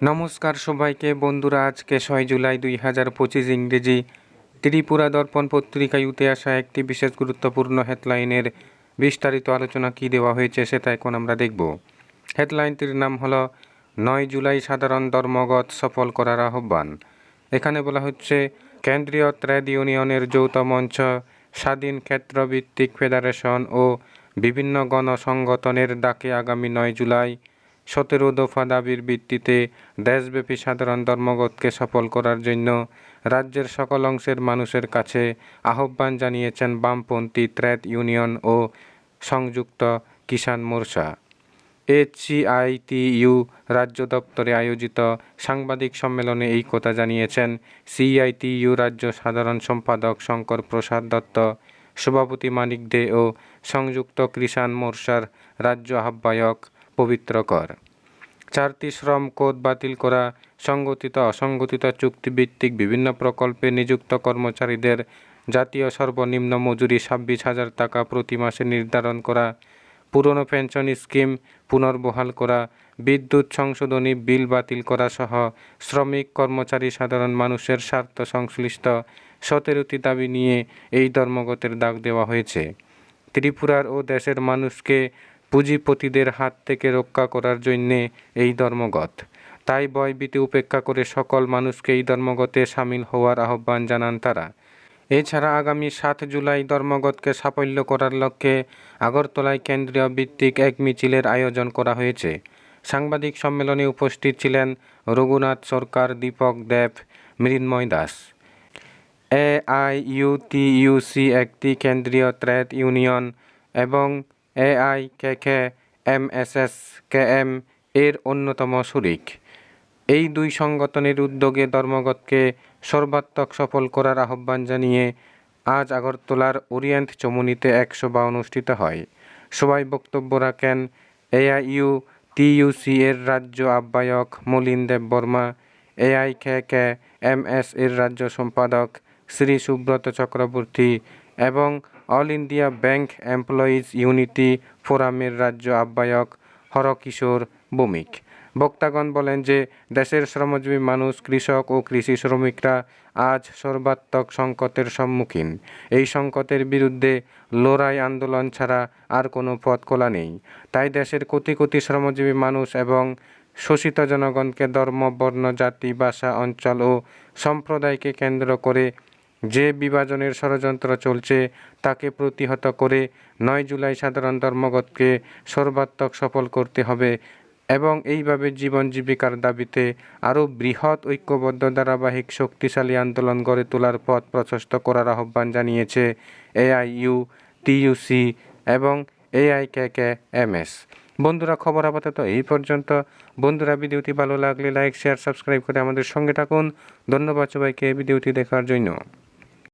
নমস্কার সবাইকে, বন্ধুরা, আজকে ছয় জুলাই দুই হাজার পঁচিশ ইংরেজি ত্রিপুরা দর্পণ পত্রিকায় উঠে আসা একটি বিশেষ গুরুত্বপূর্ণ হেডলাইনের বিস্তারিত আলোচনা কী দেওয়া হয়েছে সেটা এখন আমরা দেখব। হেডলাইনটির নাম হল, নয় জুলাই সাধারণ ধর্মঘট সফল করার আহ্বান। এখানে বলা হচ্ছে, কেন্দ্রীয় ট্রেড ইউনিয়নের যৌথ মঞ্চ, স্বাধীন ক্ষেত্রভিত্তিক ফেডারেশন ও বিভিন্ন গণসংগঠনের ডাকে আগামী নয় জুলাই সতেরো দফা দাবির ভিত্তিতে দেশব্যাপী সাধারণ ধর্মঘটকে সফল করার জন্য রাজ্যের সকল অংশের মানুষের কাছে আহ্বান জানিয়েছেন বামপন্থী ট্রেড ইউনিয়ন ও সংযুক্ত কিষাণ মোর্চা। এইচসিআইটিইউ রাজ্য দপ্তরে আয়োজিত সাংবাদিক সম্মেলনে এই কথা জানিয়েছেন সিআইটিইউ রাজ্য সাধারণ সম্পাদক শঙ্কর প্রসাদ দত্ত, সভাপতি মানিক দে ও সংযুক্ত কৃষাণ মোর্চার রাজ্য আহ্বায়ক পবিত্র কর চারটি শ্রম কোড বাতিল করা, সংগঠিত অসংগঠিত চুক্তিভিত্তিক বিভিন্ন প্রকল্পে নিযুক্ত কর্মচারীদের জাতীয় সর্বনিম্ন মজুরি ছাব্বিশ হাজার টাকা প্রতি মাসে নির্ধারণ করা, পুরনো পেনশন স্কিম পুনর্বহাল করা, বিদ্যুৎ সংশোধনী বিল বাতিল করা সহ শ্রমিক, কর্মচারী, সাধারণ মানুষের স্বার্থ সংশ্লিষ্ট সতেরোটি দাবি নিয়ে এই ধর্মঘটের ডাক দেওয়া হয়েছে। ত্রিপুরার ও দেশের মানুষকে পুঁজিপতিদের হাত থেকে রক্ষা করার জন্যে এই ধর্মঘট। তাই ভয়ভীতি উপেক্ষা করে সকল মানুষকে এই ধর্মঘটে সামিল হওয়ার আহ্বান জানান তারা। এছাড়া আগামী সাত জুলাই ধর্মঘটকে সাফল্য করার লক্ষ্যে আগরতলায় কেন্দ্রীয় ভিত্তিক এক মিছিলের আয়োজন করা হয়েছে। সাংবাদিক সম্মেলনে উপস্থিত ছিলেন রঘুনাথ সরকার, দীপক দেব, মৃন্ময় দাস। এআইইউটিইউসি একটি কেন্দ্রীয় ট্রেড ইউনিয়ন এবং AI K K M S S K M এর অন্যতম শরিক এই দুই সংগঠনের উদ্যোগে ধর্মঘটকে সর্বাত্মক সফল করার আহ্বান জানিয়ে আজ আগরতলার ওরিয়েন্ট চমুনিতে এক সভা অনুষ্ঠিত হয়। সবাই বক্তব্য রাখেন এআইইউ, টিইউসি এর রাজ্য আহ্বায়ক Malin Deb Barma, AI K K M S এর রাজ্য সম্পাদক শ্রী সুব্রত চক্রবর্তী এবং all India bank employees unity ফোরামের রাজ্য আহ্বায়ক হরকিশোর ভৌমিক। বক্তাগণ বলেন যে, দেশের শ্রমজীবী মানুষ, কৃষক ও কৃষি শ্রমিকরা আজ সর্বাত্মক সংকটের সম্মুখীন। এই সংকটের বিরুদ্ধে লড়াই আন্দোলন ছাড়া আর কোনো পথ খোলা নেই। তাই দেশের কোটি কোটি শ্রমজীবী মানুষ এবং শোষিত জনগণকে ধর্ম বর্ণ জাতি, ভাষা, অঞ্চল ও সম্প্রদায়কে কেন্দ্র করে যে বিভাজনের ষড়যন্ত্র চলছে তাকে প্রতিহত করে নয় জুলাই সাধারণ ধর্মঘটকে সর্বাত্মক সফল করতে হবে এবং এইভাবে জীবন জীবিকার দাবিতে আরও বৃহৎ ঐক্যবদ্ধ ধারাবাহিক শক্তিশালী আন্দোলন গড়ে তোলার পথ প্রশস্ত করার আহ্বান জানিয়েছে এআইইউ, টিইউসি এবং এআই এআইকেকে এমএস বন্ধুরা, খবর আপাতত এই পর্যন্ত। বন্ধুরা, ভিডিওটি ভালো লাগলে লাইক, শেয়ার, সাবস্ক্রাইব করে আমাদের সঙ্গে থাকুন। ধন্যবাদ সবাইকে ভিডিওটি দেখার জন্য।